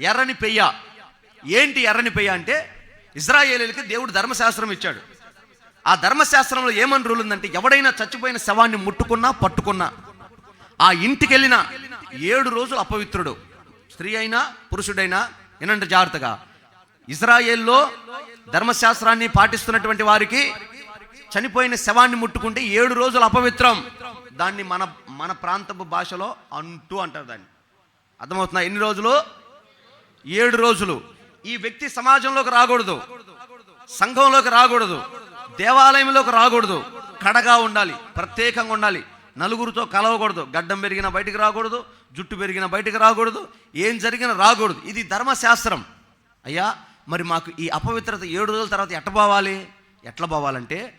ఎర్రని పెయ్య. ఏంటి ఎర్రని పెయ్య అంటే ఇజ్రాయేలీలకి దేవుడు ధర్మశాస్త్రం ఇచ్చాడు. ఆ ధర్మశాస్త్రంలో ఏమని రూల్ ఉందంటే ఎవడైనా చచ్చిపోయిన శవాన్ని ముట్టుకున్నా పట్టుకున్నా ఆ ఇంటికి వెళ్ళిన ఏడు రోజులు అపవిత్రుడు. స్త్రీ అయినా పురుషుడైనా ఏనంటే జాగ్రత్తగా. ఇజ్రాయేల్లో ధర్మశాస్త్రాన్ని పాటిస్తున్నటువంటి వారికి చనిపోయిన శవాన్ని ముట్టుకుంటే ఏడు రోజులు అపవిత్రం. దాన్ని మన మన ప్రాంతపు భాషలో అంటూ అంటారు దాన్ని. అర్థమవుతుందా? ఎన్ని రోజులు? ఏడు రోజులు ఈ వ్యక్తి సమాజంలోకి రాకూడదు సంఘంలోకి రాకూడదు దేవాలయంలోకి రాకూడదు. కడగా ఉండాలి ప్రత్యేకంగా ఉండాలి. నలుగురితో కలవకూడదు. గడ్డం పెరిగిన బయటికి రాకూడదు జుట్టు పెరిగిన బయటికి రాకూడదు ఏం జరిగినా రాకూడదు. ఇది ధర్మశాస్త్రం. అయ్యా మరి మాకు ఈ అపవిత్రత ఏడు రోజుల తర్వాత ఎట్ట పోవాలి? ఎట్లా పోవాలంటే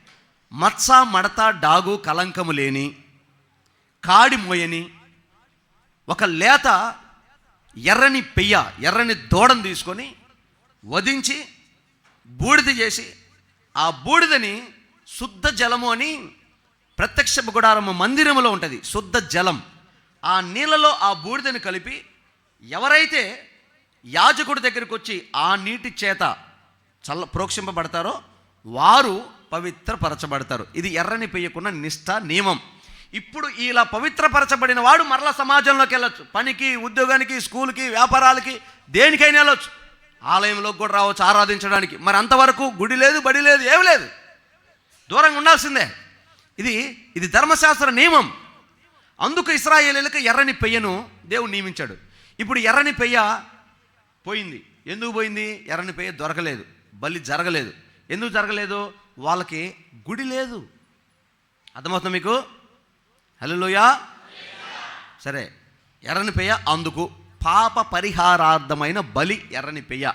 మత్స మడత డాగు కలంకము లేని కాడి మోయని ఒక లేత ఎర్రని పెయ్య ఎర్రని దూడను తీసుకొని వధించి బూడిద చేసి ఆ బూడిదని శుద్ధ జలము అని ప్రత్యక్ష గుడారము మందిరములో ఉంటుంది శుద్ధ జలం. ఆ నీళ్ళలో ఆ బూడిదని కలిపి ఎవరైతే యాజకుడి దగ్గరికి వచ్చి ఆ నీటి చేత చల్ల ప్రోక్షింపబడతారో వారు పవిత్రపరచబడతారు. ఇది ఎర్రని పెయ్యకున్న నిష్ఠ నియమం. ఇప్పుడు ఇలా పవిత్రపరచబడిన వాడు మరల సమాజంలోకి వెళ్ళొచ్చు. పనికి ఉద్యోగానికి స్కూల్కి వ్యాపారాలకి దేనికైనా వెళ్ళొచ్చు. ఆలయంలోకి కూడా రావచ్చు ఆరాధించడానికి. మరి అంతవరకు గుడి లేదు బడి లేదు ఏమి లేదు. దూరంగా ఉండాల్సిందే. ఇది ఇది ధర్మశాస్త్ర నియమం. అందుకు ఇస్రాయేలీలకు ఎర్రని పెయ్యను దేవుడు నియమించాడు. ఇప్పుడు ఎర్రని పెయ్య పోయింది. ఎందుకు పోయింది? ఎర్రని పెయ్య దొరకలేదు. బలి జరగలేదు. ఎందుకు జరగలేదు? వాళ్ళకి గుడి లేదు. అర్థమవుతుంది మీకు? హలోయా సరే ఎర్రని పెయ్య అందుకు. పాప పరిహారార్థమైన బలి ఎర్రని పెయ్య.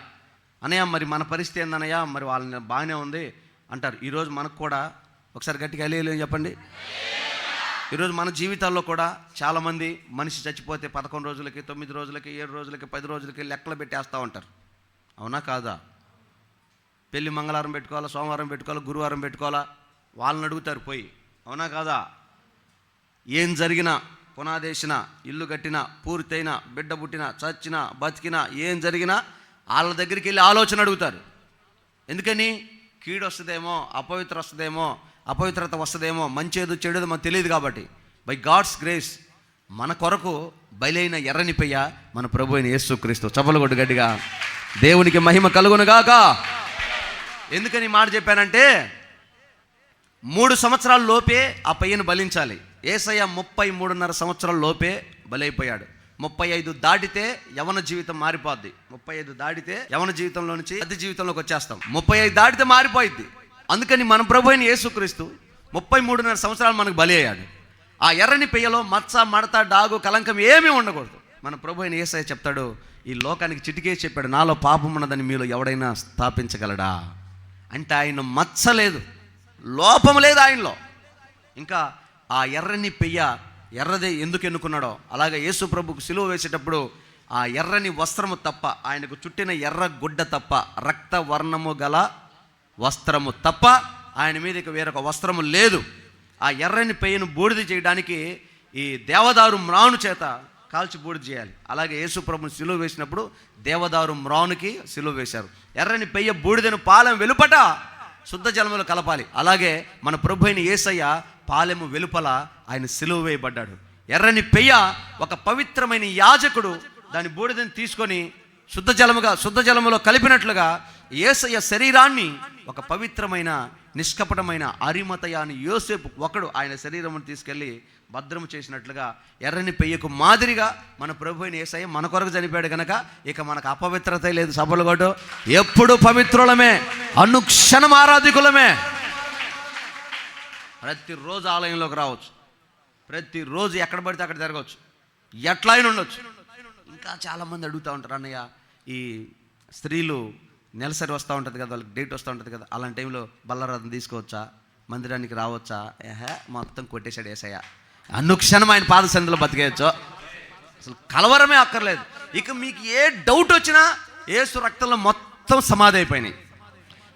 అనయ్య మరి మన పరిస్థితి ఏందనయ్యా? మరి వాళ్ళని బాగానే ఉంది అంటారు. ఈరోజు మనకు కూడా ఒకసారి గట్టిగా వెళ్ళలేదు చెప్పండి. ఈరోజు మన జీవితాల్లో కూడా చాలామంది మనిషి చచ్చిపోతే పదకొండు రోజులకి తొమ్మిది రోజులకి ఏడు రోజులకి పది రోజులకి లెక్కలు పెట్టేస్తూ ఉంటారు. అవునా కాదా? పెళ్ళి మంగళవారం పెట్టుకోవాలా సోమవారం పెట్టుకోవాలా గురువారం పెట్టుకోవాలా? వాళ్ళని అడుగుతారు పోయి. అవునా కాదా? ఏం జరిగినా పునాదేసిన ఇల్లు కట్టిన పూర్తయిన బిడ్డ పుట్టిన చచ్చిన బతికిన ఏం జరిగినా వాళ్ళ దగ్గరికి వెళ్ళి ఆలోచన అడుగుతారు. ఎందుకని? కీడు వస్తుందేమో అపవిత్ర వస్తుందేమో అపవిత్రత వస్తుందేమో మంచేదో చెడుదో మనకు తెలియదు కాబట్టి. బై గాడ్స్ గ్రేస్ మన కొరకు బయలైన ఎర్రనిపయ్య మన ప్రభు అయిన యేసుక్రీస్తు. చపలగొడ్డు గట్టిగా. దేవునికి మహిమ కలుగునుగాక ఎందుకని మాట చెప్పానంటే మూడు సంవత్సరాల లోపే ఆ పయ్యను బలించాలి. ఏసయ్య ముప్పై మూడున్నర సంవత్సరాల లోపే బలైపోయాడు. ముప్పై ఐదు దాటితే యవన జీవితం మారిపోద్ది. ముప్పై ఐదు దాటితే యవన జీవితంలో నుంచి అతి జీవితంలోకి వచ్చేస్తాం. ముప్పై ఐదు దాటితే మారిపోయింది అందుకని మన ప్రభు అయిన యేసుక్రీస్తు ముప్పై మూడున్నర సంవత్సరాలు మనకు బలి అయ్యాడు. ఆ ఎర్రని పెయ్యలో మచ్చ మడత డాగు కలంకం ఏమీ ఉండకూడదు. మన ప్రభు అయిన ఏసయ్య చెప్తాడు ఈ లోకానికి చిటికే చెప్పాడు నాలో పాపం ఉన్నదని మీలో ఎవడైనా స్థాపించగలడా? అంటే ఆయన మచ్చ లేదు లోపం లేదు ఆయనలో. ఇంకా ఆ ఎర్రని పెయ్య ఎర్రదే ఎందుకు ఎన్నుకున్నాడో. అలాగే యేసు ప్రభుకు సిలువ వేసేటప్పుడు ఆ ఎర్రని వస్త్రము తప్ప ఆయనకు చుట్టిన ఎర్ర గుడ్డ తప్ప రక్త వర్ణము గల వస్త్రము తప్ప ఆయన మీద ఇక వేరొక వస్త్రము లేదు. ఆ ఎర్రని పెయ్యను బూడిద చేయడానికి ఈ దేవదారు మ్రాను చేత కాల్చి బూడిద చేయాలి. అలాగే యేసు ప్రభుని సిలువ వేసినప్పుడు దేవదారు మ్రానుకి సిలువ వేశారు. ఎర్రని పెయ్య బూడిదను పాలెం వెలుపట శుద్ధ జలములు కలపాలి. అలాగే మన ప్రభు అయిన ఏసయ్య పాలెము వెలుపల ఆయన సిలువ వేయబడ్డాడు. ఎర్రని పెయ్య ఒక పవిత్రమైన యాజకుడు దాని బూడిదని తీసుకొని శుద్ధ జలముగా శుద్ధ జలములో కలిపినట్లుగా ఏసయ్య శరీరాన్ని ఒక పవిత్రమైన నిష్కపటమైన అరిమతయాన్ని యోసేపు ఒకడు ఆయన శరీరమును తీసుకెళ్ళి భద్రము చేసినట్లుగా ఎర్రని పెయ్యకు మాదిరిగా మన ప్రభు అయిన యేసయ్య మన కొరకు చనిపోయాడు కనుక ఇక మనకు అపవిత్రత లేదు సభలు కొట్టు ఎప్పుడు పవిత్రులమే అనుక్షణం ఆరాధికులమే. ప్రతిరోజు ఆలయంలోకి రావచ్చు. ప్రతిరోజు ఎక్కడ పడితే అక్కడ జరగవచ్చు ఎట్లా అయినా ఉండొచ్చు. ఇంకా చాలామంది అడుగుతూ ఉంటారు అన్నయ్య ఈ స్త్రీలు నెలసరి వస్తూ ఉంటుంది కదా వాళ్ళకి డేట్ వస్తూ ఉంటుంది కదా అలాంటి టైంలో బల్లరథం తీసుకోవచ్చా? మందిరానికి రావచ్చా? ఏహే మొత్తం కొట్టేశాడు ఏసయ్య. అనుక్షణం ఆయన పాదసంధిలో బతికేయచ్చు. అసలు కలవరమే అక్కర్లేదు. ఇక మీకు ఏ డౌట్ వచ్చినా ఏసు రక్తంలో మొత్తం సమాధి అయిపోయినాయి.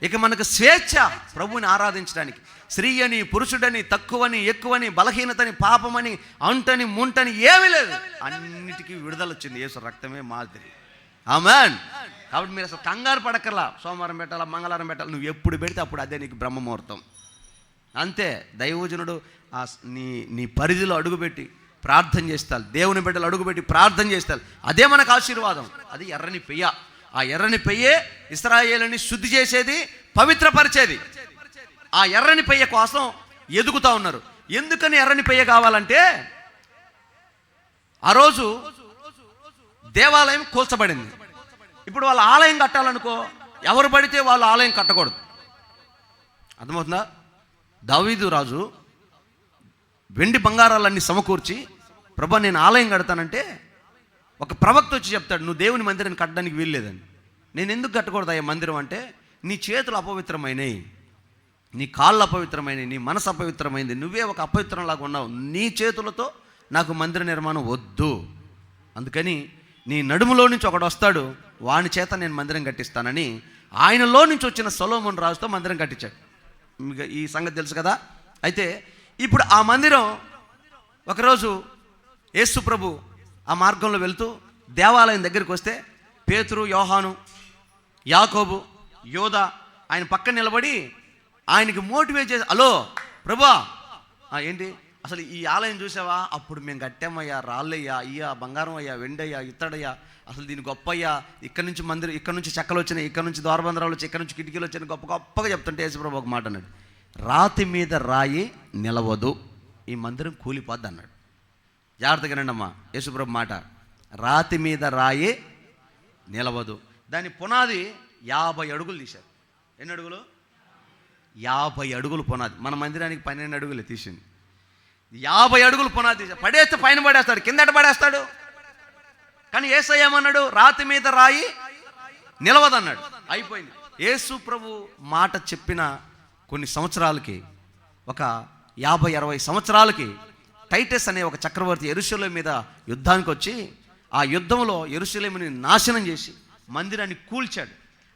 ఇక మనకు స్వేచ్ఛ ప్రభువుని ఆరాధించడానికి. స్త్రీ అని పురుషుడని తక్కువని ఎక్కువని బలహీనతని పాపమని అంటని ముంటని ఏమీ లేదు. అన్నిటికీ విడుదల వచ్చింది యేసు రక్తమే మాదిరి. ఆమెన్. కాబట్టి మీరు అసలు కంగారు పడక్కర్లా. సోమవారం పెట్టాలా మంగళవారం పెట్టాలి? నువ్వు ఎప్పుడు పెడితే అప్పుడు అదే నీకు బ్రహ్మముహూర్తం. అంతే. దైవజనుడు ఆ నీ నీ పరిధిలో అడుగుపెట్టి ప్రార్థన చేస్తారు దేవుని బిడ్డలు అడుగుపెట్టి ప్రార్థన చేస్తారు అదే మనకు ఆశీర్వాదం. అది ఎర్రని పెయ్య. ఆ ఎర్రని పెయ్యే ఇస్రాయేలుని శుద్ధి చేసేది పవిత్రపరిచేది. ఆ ఎర్రని పెయ్య కోసం ఎదుగుతా ఉన్నారు. ఎందుకని ఎర్రని పెయ్య కావాలంటే ఆ రోజు దేవాలయం కూల్చబడింది. ఇప్పుడు వాళ్ళ ఆలయం కట్టాలనుకో ఎవరు పడితే వాళ్ళు ఆలయం కట్టకూడదు. అర్థమవుతుందా? దావీదు రాజు వెండి బంగారాలన్నీ సమకూర్చి ప్రభా నేను ఆలయం కడతానంటే ఒక ప్రవక్త వచ్చి చెప్తాడు నువ్వు దేవుని మందిరాన్ని కట్టడానికి వీల్లేదని. నేను ఎందుకు కట్టకూడదు అయ్యా మందిరం అంటే నీ చేతులు అపవిత్రమైనవి నీ కాళ్ళు అపవిత్రమైనవి నీ మనసు అపవిత్రమైంది. నువ్వే ఒక అపవిత్రంలాగా ఉన్నావు. నీ చేతులతో నాకు మందిర నిర్మాణం వద్దు. అందుకని నీ నడుములో నుంచి ఒకడు వస్తాడు వాని చేత నేను మందిరం కట్టిస్తానని ఆయనలో నుంచి వచ్చిన సొలోమన్ రాజుతో మందిరం కట్టించాడు. మీకు ఈ సంగతి తెలుసు కదా? అయితే ఇప్పుడు ఆ మందిరం ఒకరోజు యేసు ప్రభు ఆ మార్గంలో వెళ్తూ దేవాలయం దగ్గరికి వస్తే పేతురు యోహాను యాకోబు యోధ ఆయన పక్కన నిలబడి ఆయనకి మోటివేట్ చేసి హలో ప్రభా! ఏంటి? అసలు ఈ ఆలయం చూసావా? అప్పుడు మేము కట్టామయ్యా రాళ్ళయ్యా అయ్యా బంగారం అయ్యా వెండయ్యా ఇత్తడయ్యా అసలు దీని గొప్పయ్యా. ఇక్కడ నుంచి మందిరం ఇక్కడ నుంచి చెక్కలు వచ్చినాయి ఇక్కడ నుంచి ద్వారబంధరాలు వచ్చి ఇక్కడ నుంచి కిటికీలు వచ్చినాయి గొప్ప గొప్పగా చెప్తుంటే యేసుప్రభు ఒక మాట అన్నాడు. రాతి మీద రాయి నిలవదు ఈ మందిరం కూలిపోద్ది అన్నాడు. జాగ్రత్తగా రండమ్మా అమ్మా యేసుప్రభు మాట. రాతి మీద రాయి నిలవదు. దాని పునాది యాభై అడుగులు తీశారు. ఎన్ని అడుగులు? యాభై అడుగులు పునాది. మన మందిరానికి పన్నెండు అడుగులు తీసింది. యాభై అడుగులు పునాది పడేస్తే పైన పడేస్తాడు కిందట పడేస్తాడు. కానీ ఏసయ్య ఏమన్నాడు? రాతి మీద రాయి నిలవదన్నాడు. అయిపోయింది. యేసు ప్రభు మాట చెప్పిన కొన్ని సంవత్సరాలకి ఒక యాభై అరవై సంవత్సరాలకి టైటస్ అనే ఒక చక్రవర్తి ఎరుశలేం మీద యుద్ధానికి వచ్చి ఆ యుద్ధంలో ఎరుశలేమిని నాశనం చేసి మందిరాన్ని కూల్చాడు.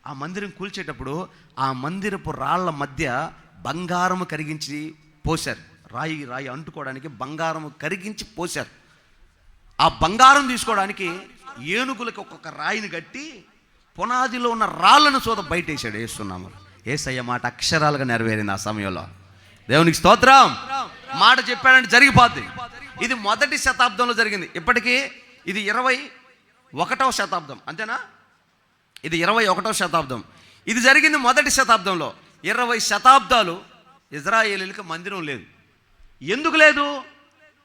ఆ మందిరం కూల్చేటప్పుడు ఆ మందిరపు రాళ్ళ మధ్య బంగారము కరిగించి పోశారు. రాయి రాయి అంటుకోవడానికి బంగారం కరిగించి పోశారు. ఆ బంగారం తీసుకోవడానికి ఏనుగులకు ఒక్కొక్క రాయిని కట్టి పునాదిలో ఉన్న రాళ్ళను చూద బయటేశాడు వేస్తున్నాము ఏసయ్య మాట అక్షరాలుగా నెరవేరింది ఆ సమయంలో. దేవునికి స్తోత్రం. మాట చెప్పాడంటే జరిగిపోద్ది. ఇది మొదటి శతాబ్దంలో జరిగింది. ఇప్పటికీ ఇది ఇరవై ఒకటవ శతాబ్దం. అంతేనా? ఇది ఇరవై ఒకటవ శతాబ్దం. ఇది జరిగింది మొదటి శతాబ్దంలో. ఇరవై శతాబ్దాలు ఇజ్రాయేలీలకు మందిరం లేదు. ఎందుకు లేదు?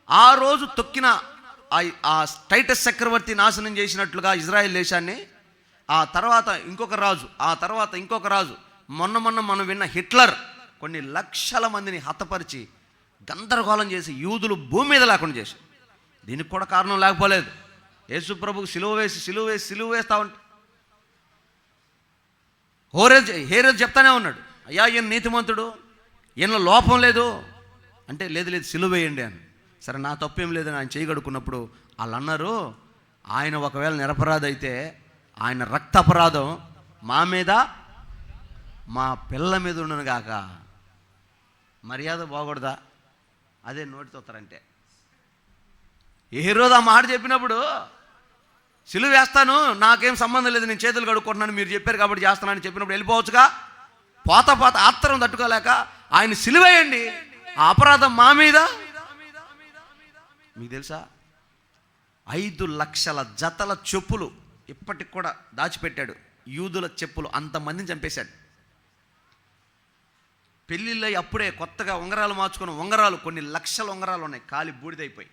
ఆ రోజు తొక్కిన ఆ- టైటస్ చక్రవర్తి నాశనం చేసినట్లుగా ఇజ్రాయెల్ దేశాన్ని ఆ తర్వాత ఇంకొక రాజు ఆ తర్వాత ఇంకొక రాజు మొన్న మొన్న మనం విన్న హిట్లర్ కొన్ని లక్షల మందిని హతపరిచి గందరగోళం చేసి యూదులు భూమి మీద లేకుండా చేసి దీనికి కూడా కారణం లేకపోలేదు. యేసు ప్రభుకు సిలువ వేసి సిలువ వేసి సిలువ వేస్తా ఉంటే. హోరేజ్ హేరేజ్ చెప్తానే ఉన్నాడు. అయ్యా ఈయన నీతిమంతుడు. ఈయనలో లోపం లేదు. అంటే లేదు లేదు సిలువ వేయండి అని. సరే నా తప్పేం లేదని ఆయన చేయగడుకున్నప్పుడు వాళ్ళు అన్నారు ఆయన ఒకవేళ నిరపరాధ అయితే ఆయన రక్త అపరాధం మా మీద మా పిల్ల మీద ఉండను కాక మర్యాద బాగూడదా? అదే నోటితోస్తారంటే ఏ రోజు ఆ మాట చెప్పినప్పుడు సిలువ వేస్తాను నాకేం సంబంధం లేదు నేను చేతులు కడుక్కుంటున్నాను మీరు చెప్పారు కాబట్టి చేస్తున్నానని చెప్పినప్పుడు వెళ్ళిపోవచ్చుగా? పోత పోత ఆత్రం తట్టుకోలేక ఆయన సిలువేయండి. ఆ అపరాధం మా మీద? మీకు తెలుసా? ఐదు లక్షల జతల చెప్పులు ఇప్పటికి కూడా దాచిపెట్టాడు. యూదుల చెప్పులు అంతమందిని చంపేశాడు. పెళ్ళిళ్ళు అప్పుడే కొత్తగా ఉంగరాలు మార్చుకున్న ఉంగరాలు కొన్ని లక్షల ఉంగరాలు ఉన్నాయి. కాలి బూడిదైపోయి.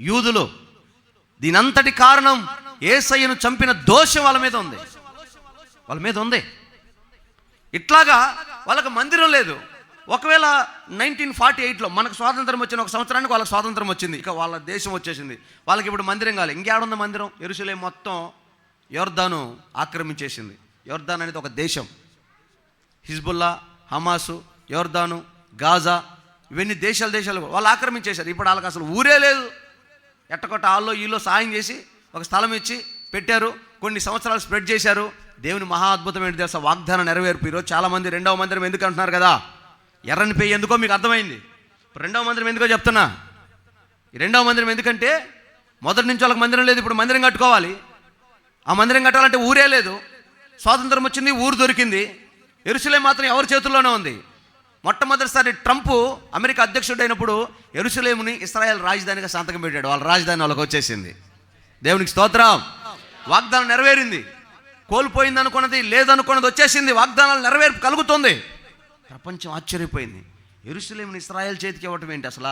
యూదులు దీనంతటి కారణం ఏసయ్యను చంపిన దోషం వాళ్ళ మీద ఉంది. వాళ్ళ మీద ఉంది. ఇట్లాగా వాళ్ళకి మందిరం లేదు. ఒకవేళ నైన్టీన్ ఫార్టీ ఎయిట్లో మనకు స్వాతంత్రం వచ్చిన ఒక సంవత్సరానికి వాళ్ళకి స్వాతంత్రం వచ్చింది. ఇక వాళ్ళ దేశం వచ్చేసింది. వాళ్ళకి ఇప్పుడు మందిరం కావాలి ఇంకేడుంది మందిరం? ఎరుసలే మొత్తం యోర్ధాను ఆక్రమించేసింది. యోర్ధాన్ అనేది ఒక దేశం. హిజ్బుల్లా హమాసు యోర్ధాను గాజా ఇవన్నీ దేశాలు దేశాలు వాళ్ళు ఆక్రమించేశారు. ఇప్పుడు వాళ్ళకి అసలు ఊరే లేదు. ఎట్టకొట్ట ఆల్లో ఈలో సాయం చేసి ఒక స్థలం ఇచ్చి పెట్టారు. కొన్ని సంవత్సరాలు స్ప్రెడ్ చేశారు. దేవుని మహా అద్భుతమైన దేశ తెలుసా? వాగ్దానం నెరవేర్పు. ఈరోజు చాలామంది రెండవ మందిరం ఎందుకు అంటున్నారు కదా? ఎర్రని పేయి ఎందుకో మీకు అర్థమైంది. రెండవ మందిరం ఎందుకో చెప్తున్నా. రెండవ మందిరం ఎందుకంటే మొదటి నుంచి వాళ్ళకి మందిరం లేదు ఇప్పుడు మందిరం కట్టుకోవాలి. ఆ మందిరం కట్టాలంటే ఊరే లేదు. స్వాతంత్రం వచ్చింది ఊరు దొరికింది. ఎరుసలేం మాత్రం ఎవరి చేతుల్లోనే ఉంది. మొట్టమొదటిసారి ట్రంప్ అమెరికా అధ్యక్షుడు అయినప్పుడు ఎరుసలేముని ఇస్రాయల్ రాజధానిగా సంతకం పెట్టాడు. వాళ్ళ రాజధాని వాళ్ళకి వచ్చేసింది. దేవునికి స్తోత్రం. వాగ్దానం నెరవేరింది. కోల్పోయింది అనుకున్నది లేదనుకున్నది వచ్చేసింది. వాగ్దానాలు నెరవేర్పు కలుగుతుంది. ప్రపంచం ఆశ్చర్యపోయింది. ఎరుసలేమిని ఇస్రాయల్ చేతికి ఇవ్వటం ఏంటి అసలు?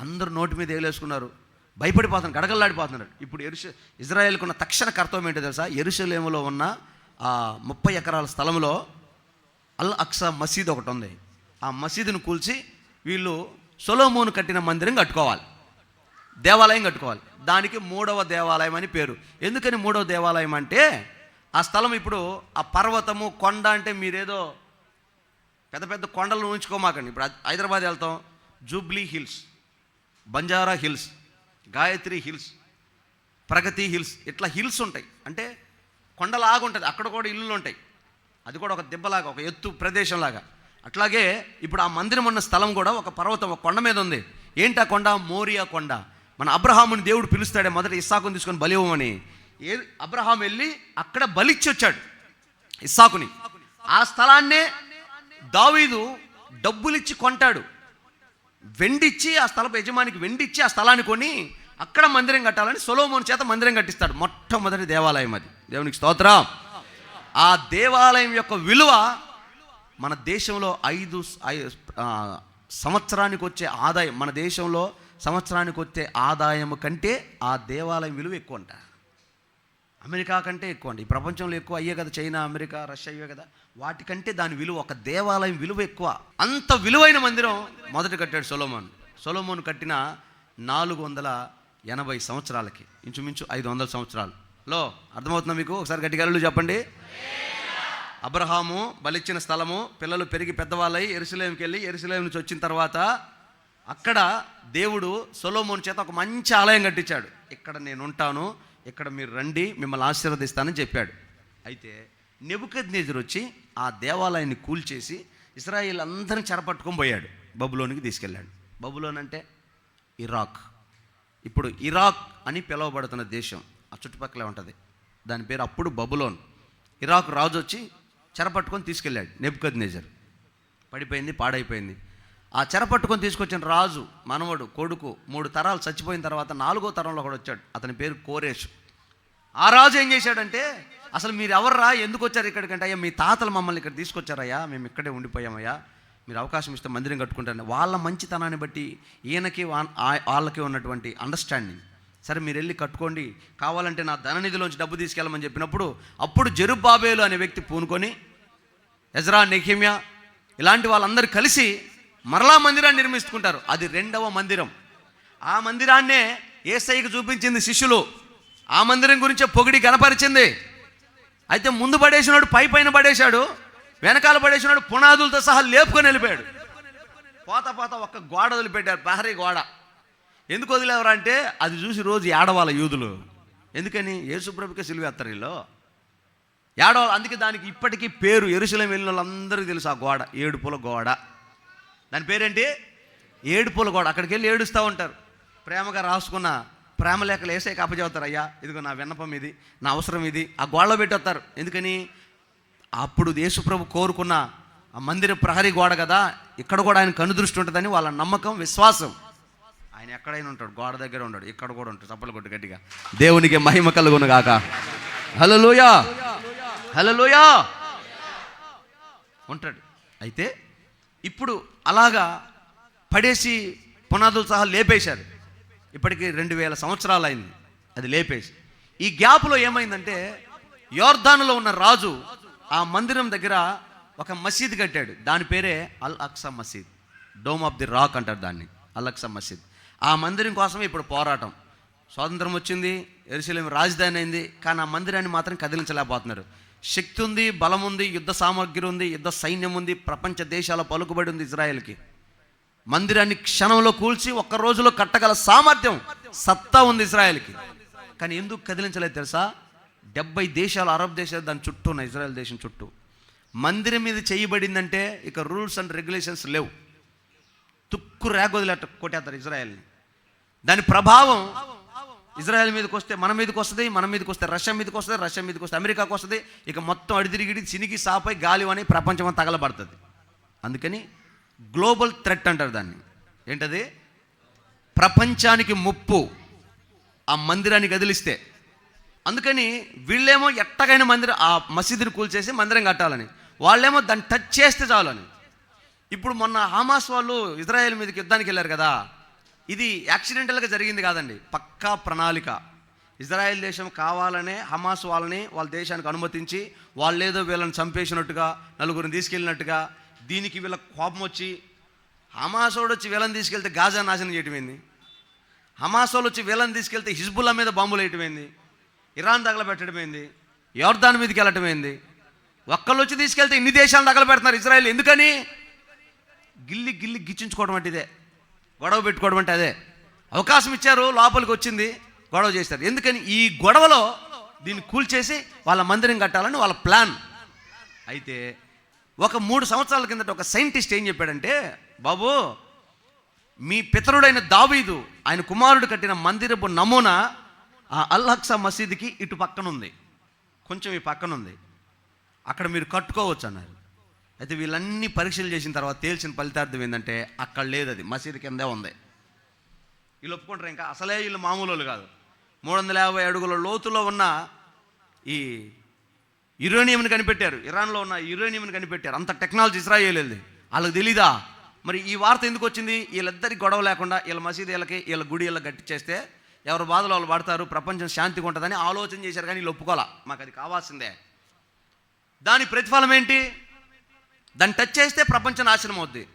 అందరూ నోటి మీద వేలేసుకున్నారు భయపడిపోతున్నారు గడగల్లాడిపోతున్నారు ఇప్పుడు ఎరుస ఇజ్రాయెల్కి ఉన్న తక్షణ కర్తవ్యం ఏంటో తెలుసా? ఎరుసలేములో ఉన్న ఆ ముప్పై ఎకరాల స్థలంలో అల్ అక్సా మసీద్ ఒకటి ఉంది. ఆ మసీదును కూల్చి వీళ్ళు సొలోమోను కట్టిన మందిరం కట్టుకోవాలి. దేవాలయం కట్టుకోవాలి. దానికి మూడవ దేవాలయం అని పేరు. ఎందుకని మూడవ దేవాలయం అంటే ఆ స్థలం ఇప్పుడు ఆ పర్వతము కొండ అంటే మీరేదో పెద్ద పెద్ద కొండలు ఉంచుకోమాకండి ఇప్పుడు హైదరాబాద్ వెళ్తాం జూబ్లీ హిల్స్ బంజారా హిల్స్ గాయత్రి హిల్స్ ప్రగతి హిల్స్ ఇట్లా హిల్స్ ఉంటాయి. అంటే కొండలాగా ఉంటుంది అక్కడ కూడా ఇల్లులు ఉంటాయి అది కూడా ఒక దెబ్బలాగా ఒక ఎత్తు ప్రదేశంలాగా. అట్లాగే ఇప్పుడు ఆ మందిరం ఉన్న స్థలం కూడా ఒక పర్వతం ఒక కొండ మీద ఉంది. ఏంటి ఆ కొండ? మోరియా కొండ. మన అబ్రహాముని దేవుడు పిలుస్తాడే మొదట ఇస్సాకుని తీసుకొని బలి ఇవ్వమని. ఏ అబ్రహాం వెళ్ళి అక్కడ బలిచ్చి వచ్చాడు ఇస్సాకుని. ఆ స్థలాన్నే దావీదు డబ్బులిచ్చి కొంటాడు. వెండిచ్చి ఆ స్థలపు యజమానికి వెండిచ్చి ఆ స్థలాన్ని కొని అక్కడ మందిరం కట్టాలని సొలోమోన్ చేత మందిరం కట్టిస్తాడు. మొట్టమొదటి దేవాలయం అది. దేవునికి స్తోత్రం. ఆ దేవాలయం యొక్క విలువ మన దేశంలో ఐదు సంవత్సరానికి వచ్చే ఆదాయం మన దేశంలో సంవత్సరానికి వచ్చే ఆదాయం కంటే ఆ దేవాలయం విలువ ఎక్కువ అంట అమెరికా కంటే ఎక్కువ అండి ఈ ప్రపంచంలో ఎక్కువ అయ్యే కదా చైనా అమెరికా రష్యా అయ్యే కదా. వాటికంటే దాని విలువ ఒక దేవాలయం విలువ ఎక్కువ. అంత విలువైన మందిరం మొదట కట్టాడు సొలోమోన్. సొలోమోన్ కట్టిన నాలుగు వందల ఎనభై సంవత్సరాలకి ఇంచుమించు ఐదు వందల సంవత్సరాలు. లో అర్థమవుతుందా మీకు? ఒకసారి గట్టిగా చెప్పండి. అబ్రహాము బలిచ్చిన స్థలము పిల్లలు పెరిగి పెద్దవాళ్ళై ఎరుసలేంకి వెళ్ళి ఎరుసలేం నుంచి వచ్చిన తర్వాత అక్కడ దేవుడు సొలోమోన్ చేత ఒక మంచి ఆలయం కట్టించాడు. ఇక్కడ నేను ఉంటాను ఇక్కడ మీరు రండి మిమ్మల్ని ఆశీర్వదిస్తానని చెప్పాడు. అయితే నెబుకద్ వచ్చి ఆ దేవాలయాన్ని కూల్చేసి ఇస్రాయిల్ అందరిని చెరపట్టుకొని పోయాడు. బబులోనికి తీసుకెళ్ళాడు. బబులోన్ అంటే ఇరాక్. ఇప్పుడు ఇరాక్ అని పిలువబడుతున్న దేశం ఆ చుట్టుపక్కల ఉంటుంది. దాని పేరు అప్పుడు బబులోన్. ఇరాక్ రాజు వచ్చి చెరపట్టుకొని తీసుకెళ్ళాడు నెబ్కద్ నేజర్ పడిపోయింది పాడైపోయింది. ఆ చెరపట్టుకొని తీసుకొచ్చిన రాజు మనవడు కొడుకు మూడు తరాలు చచ్చిపోయిన తర్వాత నాలుగో తరంలో కూడా వచ్చాడు. అతని పేరు కోరేష్. ఆ రాజు ఏం చేశాడంటే అసలు మీరు ఎవర్రా? ఎందుకు వచ్చారు ఇక్కడికంటే? అయ్యా మీ తాతలు మమ్మల్ని ఇక్కడ తీసుకొచ్చారయ్యా. మేము ఇక్కడే ఉండిపోయామయ్యా. మీరు అవకాశం ఇస్తే మందిరం కట్టుకుంటారని. వాళ్ళ మంచితనాన్ని బట్టి ఈయనకి వా- వాళ్ళకి ఉన్నటువంటి అండర్స్టాండింగ్ సరే మీరు వెళ్ళి కట్టుకోండి. కావాలంటే నా ధననిధిలోంచి డబ్బు తీసుకెళ్ళమని చెప్పినప్పుడు అప్పుడు జరుబాబేలు అనే వ్యక్తి పూనుకొని ఎజ్రా నెహిమ్యా ఇలాంటి వాళ్ళందరూ కలిసి మరలా మందిరాన్ని నిర్మిస్తుకుంటారు అది రెండవ మందిరం. ఆ మందిరాన్నే ఏసైకి చూపించింది శిష్యులు. ఆ మందిరం గురించే పొగిడి కనపరిచింది అయితే ముందు పడేసినాడు పై పైన పడేశాడు వెనకాల పడేసినాడు పునాదులతో సహా లేపుకొని వెళ్ళిపోయాడు. పోత పోత ఒక్క గోడ వదిలిపెట్టారు ప్రహరీ గోడ. ఎందుకు వదిలేవరా అంటే అది చూసి రోజు ఏడవాళ్ళ యూదులు. ఎందుకని? యేసుప్రభుకే సిలువేస్తారు వీళ్ళు. అందుకే దానికి ఇప్పటికీ పేరు ఎరుసలం వెళ్ళిన వాళ్ళందరికీ తెలుసు ఆ గోడ ఏడుపుల గోడ. దాని పేరేంటి? ఏడుపుల గోడ. అక్కడికి వెళ్ళి ఏడుస్తూ ఉంటారు. ప్రేమగా రాసుకున్న ప్రేమ లేఖలు వేసే అప్పచెబుతారు అయ్యా. ఇదిగో నా విన్నపం ఇది నా అవసరం ఇది. ఆ గోడలో పెట్టేస్తారు ఎందుకని? అప్పుడు యేసుప్రభు కోరుకున్న ఆ మందిర ప్రహరీ గోడ కదా ఇక్కడ కూడా ఆయన కనుదృష్టి ఉంటుందని వాళ్ళ నమ్మకం విశ్వాసం. ఆయన ఎక్కడైనా ఉంటాడు గోడ దగ్గర ఉంటాడు ఇక్కడ కూడా ఉంటాడు చప్పలు కొట్టు గట్టిగా. దేవునికి మహిమ కలుగును గాక. హలో లోయ ఉంటాడు. అయితే ఇప్పుడు అలాగా పడేసి పునాదులు సహా లేపేశారు. ఇప్పటికి రెండు వేల సంవత్సరాలు అయింది అది లేపేసి. ఈ గ్యాప్లో ఏమైందంటే యోర్ధానులో ఉన్న రాజు ఆ మందిరం దగ్గర ఒక మసీద్ కట్టాడు. దాని పేరే అల్ అక్సా మసీద్. డోమ్ ఆఫ్ ది రాక్ అంటారు దాన్ని అల్ అక్సా మసీద్. ఆ మందిరం కోసమే ఇప్పుడు పోరాటం. స్వాతంత్రం వచ్చింది ఎరుసలేం రాజధాని అయింది కానీ ఆ మందిరాన్ని మాత్రం కదిలించలేకపోతున్నారు. శక్తి ఉంది బలం ఉంది యుద్ధ సామగ్రి ఉంది యుద్ధ సైన్యం ఉంది ప్రపంచ దేశాల పలుకుబడి ఉంది ఇజ్రాయెల్కి. మందిరాన్ని క్షణంలో కూల్చి ఒక్క రోజులో కట్టగల సామర్థ్యం సత్తా ఉంది ఇజ్రాయెల్కి. కానీ ఎందుకు కదిలించలేదు తెలుసా? డెబ్బై దేశాలు అరబ్ దేశాలు దాని చుట్టూ ఉన్నాయి ఇజ్రాయెల్ దేశం చుట్టూ. మందిరం మీద చేయబడిందంటే ఇక రూల్స్ అండ్ రెగ్యులేషన్స్ లేవు. తుక్కు రేగొదిలేట కొట్టేస్తారు ఇజ్రాయెల్ని. దాని ప్రభావం ఇజ్రాయెల్ మీదకి వస్తే మన మీదకి వస్తుంది మన మీదకి వస్తే రష్యా మీదకి వస్తుంది రష్యా మీదకి వస్తే అమెరికాకు వస్తుంది. ఇక మొత్తం అడిదిరిగిడి చినిగి సాపై గాలి అని ప్రపంచం తగలబడుతుంది. అందుకని గ్లోబల్ థ్రెట్ అంటారు దాన్ని. ఏంటది? ప్రపంచానికి ముప్పు ఆ మందిరాన్ని కదిలిస్తే. అందుకని వీళ్ళేమో ఎట్టగైన మందిరం ఆ మసీదుని కూల్చేసి మందిరం కట్టాలని. వాళ్ళేమో దాన్ని టచ్ చేస్తే చాలని. ఇప్పుడు మొన్న హమాస్ వాళ్ళు ఇజ్రాయెల్ మీదకి యుద్ధానికి వెళ్ళారు కదా. ఇది యాక్సిడెంటల్గా జరిగింది కాదండి. పక్కా ప్రణాళిక. ఇజ్రాయెల్ దేశం కావాలనే హమాస్ వాళ్ళని వాళ్ళ దేశానికి అనుమతించి వాళ్ళేదో వీళ్ళని చంపేసినట్టుగా నలుగురిని తీసుకెళ్ళినట్టుగా దీనికి వీళ్ళ కోపం వచ్చి హమాస్ వచ్చి వీళ్ళని తీసుకెళ్తే గాజా నాశనం చేయటమైంది హమాస్ వచ్చి వీళ్ళని తీసుకెళ్తే హిజ్బుల్లా మీద బాంబులు వేయటమైంది ఇరాన్ తగలబెట్టడమైంది యోర్దాన్ మీదకి వెళ్ళటమైంది ఒక్కళ్ళు వచ్చి తీసుకెళ్తే ఇన్ని దేశాలు తగలబెడుతున్నారు ఇజ్రాయెల్ ఎందుకని? గిల్లి గిల్లి గిచ్చించుకోవడం అంటే ఇదే. గొడవ పెట్టుకోవడం అంటే అదే. అవకాశం ఇచ్చారు లోపలికి వచ్చింది గొడవ చేస్తారు ఎందుకని? ఈ గొడవలో దీన్ని కూల్చేసి వాళ్ళ మందిరం కట్టాలని వాళ్ళ ప్లాన్. అయితే ఒక మూడు సంవత్సరాల కిందట ఒక సైంటిస్ట్ ఏం చెప్పాడంటే బాబు మీ పితరుడైన దావీదు ఆయన కుమారుడు కట్టిన మందిరపు నమూనా ఆ అల్లక్సా మసీదుకి ఇటు పక్కన ఉంది కొంచెం ఈ పక్కన ఉంది అక్కడ మీరు కట్టుకోవచ్చు అన్నారు అయితే వీళ్ళన్నీ పరీక్షలు చేసిన తర్వాత తేల్చిన ఫలితార్థం ఏంటంటే అక్కడ లేదు అది మసీదు కిందే ఉంది. వీళ్ళు ఒప్పుకుంటారు ఇంకా. అసలే వీళ్ళు మామూలు వాళ్ళు కాదు. మూడు వందల యాభై అడుగుల లోతులో ఉన్న ఈ యురేనియంని కనిపెట్టారు. ఇరాన్లో ఉన్న యురేనియంని కనిపెట్టారు. అంత టెక్నాలజీ ఇస్రాయేల్ వెళ్ళి వాళ్ళకి తెలీదా? మరి ఈ వార్త ఎందుకు వచ్చింది? వీళ్ళిద్దరికి గొడవ లేకుండా వీళ్ళ మసీదు వీళ్ళకి వీళ్ళ గుడి వీళ్ళకి గట్టి చేస్తే ఎవరు బాధలు వాళ్ళు పడతారు ప్రపంచం శాంతిగా ఉంటుందని ఆలోచన చేశారు కానీ వీళ్ళు ఒప్పుకోవాలా? మాకు అది కావాల్సిందే. దాని ప్రతిఫలం ఏంటి? దాన్ని టచ్ చేస్తే ప్రపంచం నాశనం అవుద్ది.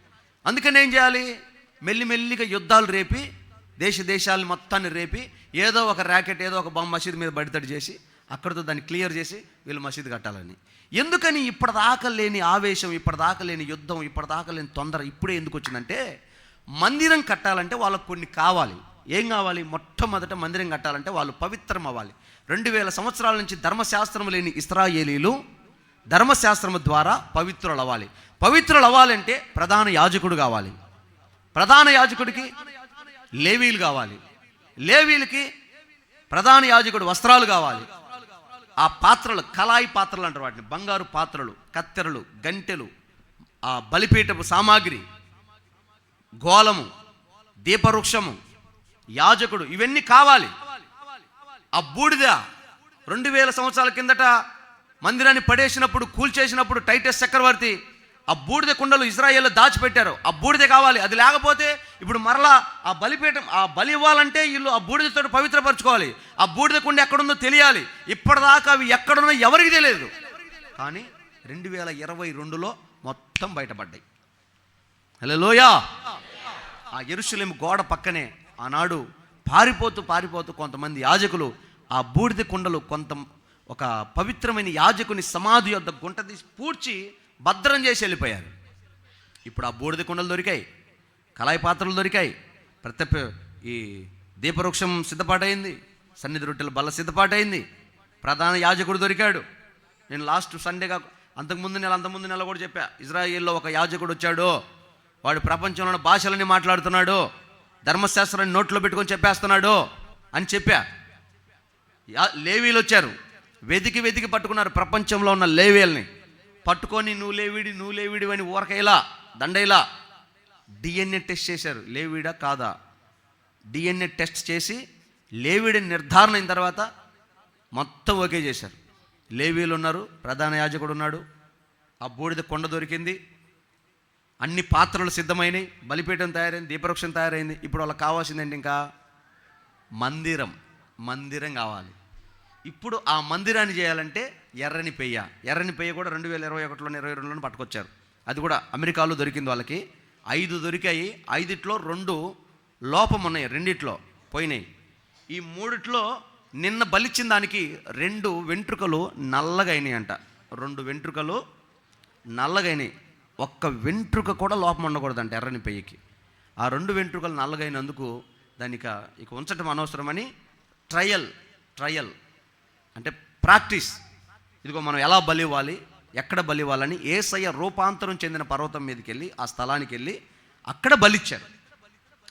అందుకని ఏం చేయాలి? మెల్లిమెల్లిగా యుద్ధాలు రేపి దేశ దేశాలు మొత్తాన్ని రేపి ఏదో ఒక ర్యాకెట్ ఏదో ఒక బొమ్మ మసీదు మీద బడితడి చేసి అక్కడితో దాన్ని క్లియర్ చేసి వీళ్ళు మసీదు కట్టాలని. ఎందుకని ఇప్పటిదాకా లేని ఆవేశం ఇప్పటిదాకా లేని యుద్ధం ఇప్పటిదాకా లేని తొందర ఇప్పుడే ఎందుకు వచ్చిందంటే మందిరం కట్టాలంటే వాళ్ళకు కొన్ని కావాలి. ఏం కావాలి? మొట్టమొదట మందిరం కట్టాలంటే వాళ్ళు పవిత్రం అవ్వాలి రెండు వేల సంవత్సరాల నుంచి ధర్మశాస్త్రం లేని ఇస్రాయేలీలు ధర్మశాస్త్రము ద్వారా పవిత్రులు అవ్వాలి పవిత్రులు అవ్వాలంటే ప్రధాన యాజకుడు కావాలి. ప్రధాన యాజకుడికి లేవీలు కావాలి. లేవీలకి ప్రధాన యాజకుడు వస్త్రాలు కావాలి. ఆ పాత్రలు కళాయి పాత్రలు అంటారు వాటిని. బంగారు పాత్రలు కత్తెరలు గంటెలు ఆ బలిపీఠపు సామాగ్రి గోళము దీపవృక్షము యాజకుడు ఇవన్నీ కావాలి. ఆ బూడిద రెండు వేల సంవత్సరాల కిందట మందిరాన్ని పడేసినప్పుడు కూల్చేసినప్పుడు టైటస్ చక్రవర్తి ఆ బూడిద కుండలు ఇజ్రాయేల్లో దాచిపెట్టారు. ఆ బూడిద కావాలి. అది లేకపోతే ఇప్పుడు మరలా ఆ బలిపీఠం ఆ బలి ఇవ్వాలంటే వీళ్ళు ఆ బూడిదతో పవిత్రపరచుకోవాలి. ఆ బూడిద కుండ ఎక్కడుందో తెలియాలి. ఇప్పటిదాకా అవి ఎక్కడున్నా ఎవరికి తెలియదు. కానీ రెండు వేల ఇరవై రెండులో మొత్తం బయటపడ్డాయి. హలో లోయా ఆ ఎరుసలేం గోడ పక్కనే ఆనాడు పారిపోతూ పారిపోతూ కొంతమంది యాజకులు ఆ బూడిద కుండలు కొంత ఒక పవిత్రమైన యాజకుని సమాధి యొక్క గుంట తీసి పూడ్చి భద్రం చేసి వెళ్ళిపోయారు. ఇప్పుడు ఆ బూడిద కుండలు దొరికాయి కళాయి పాత్రలు దొరికాయి. ప్రతి ఈ దీపవృక్షం సిద్ధపాటైంది సన్నిధి రొట్టెల బల్ల సిద్ధపాటైంది. ప్రధాన యాజకుడు దొరికాడు. నేను లాస్ట్ సండేగా అంతకుముందు నెల అంతకుముందు నెల కూడా చెప్పా ఇజ్రాయిల్లో ఒక యాజకుడు వచ్చాడు. వాడు ప్రపంచంలోని భాషలని మాట్లాడుతున్నాడు. ధర్మశాస్త్రాన్ని నోట్లో పెట్టుకొని చెప్పేస్తున్నాడు అని చెప్పా. యా- లేవీలు వచ్చారు. వెతికి వెతికి పట్టుకున్నారు ప్రపంచంలో ఉన్న లేవీల్ని. పట్టుకొని నువ్వు లేవిడి నువ్వు లేవిడి అని ఊరకేలా దండేలా? డిఎన్ఏ టెస్ట్ చేశారు. లేవిడా కాదా? డిఎన్ఏ టెస్ట్ చేసి లేవిడి నిర్ధారణ అయిన తర్వాత మొత్తం ఓకే చేశారు. లేవీలు ఉన్నారు ప్రధాన యాజకుడు ఉన్నాడు. ఆ బూడిద కొండ దొరికింది. అన్ని పాత్రలు సిద్ధమైనవి బలిపీఠం తయారైంది దీపవృక్షం తయారైంది. ఇప్పుడు వాళ్ళకి కావాల్సిందేంటి ఇంకా? మందిరం. మందిరం కావాలి. ఇప్పుడు ఆ మందిరాన్ని చేయాలంటే ఎర్రని పెయ్య. ఎర్రని పెయ్య కూడా రెండు వేల ఇరవై ఒకటిలోనే ఇరవై రెండులోనే పట్టుకొచ్చారు. అది కూడా అమెరికాలో దొరికింది వాళ్ళకి. ఐదు దొరికాయి. ఐదిట్లో రెండు లోపం ఉన్నాయి రెండిట్లో పోయినాయి. ఈ మూడిట్లో నిన్న బలిచ్చిన దానికి రెండు వెంట్రుకలు నల్లగైనాయి అంట రెండు వెంట్రుకలు నల్లగైనాయి ఒక్క వెంట్రుక కూడా లోపం ఉండకూడదంట ఎర్రని పెయ్యకి. ఆ రెండు వెంట్రుకలు నల్లగైనందుకు దానిక ఇక ఉంచటం అనవసరమని ట్రయల్ ట్రయల్ అంటే ప్రాక్టీస్. ఇదిగో మనం ఎలా బలి ఇవ్వాలి ఎక్కడ బలి ఇవ్వాలని ఏసయ్య రూపాంతరం చెందిన పర్వతం మీదకి వెళ్ళి ఆ స్థలానికి వెళ్ళి అక్కడ బలిచ్చారు.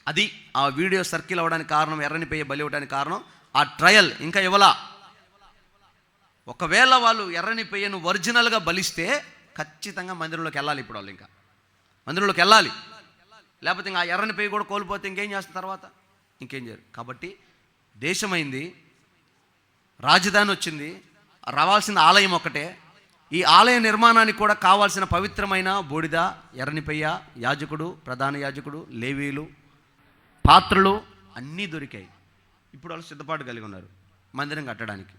అది ఆ వీడియో సర్కిల్ అవ్వడానికి కారణం ఎర్రని పెయ్య బలి అవ్వడానికి కారణం ఆ ట్రయల్ ఇంకా ఇవ్వలా. ఒకవేళ వాళ్ళు ఎర్రని పెయ్యను ఒరిజినల్గా బలిస్తే ఖచ్చితంగా మందిరంలోకి వెళ్ళాలి ఇప్పుడు వాళ్ళు ఇంకా. మందిరంలోకి వెళ్ళాలి. లేకపోతే ఇంకా ఆ ఎర్రని పెయ్యి కూడా కోల్పోతే ఇంకేం చేస్తారు తర్వాత? ఇంకేం చేయరు. కాబట్టి దేశమైంది రాజధాని వచ్చింది. రావాల్సిన ఆలయం ఒకటే ఈ ఆలయ నిర్మాణానికి కూడా కావాల్సిన పవిత్రమైన బూడిద ఎర్రనిపయ్య యాజకుడు ప్రధాన యాజకుడు లేవీలు పాత్రలు అన్నీ దొరికాయి. ఇప్పుడు వాళ్ళు సిద్ధపాటు కలిగి ఉన్నారు మందిరం కట్టడానికి.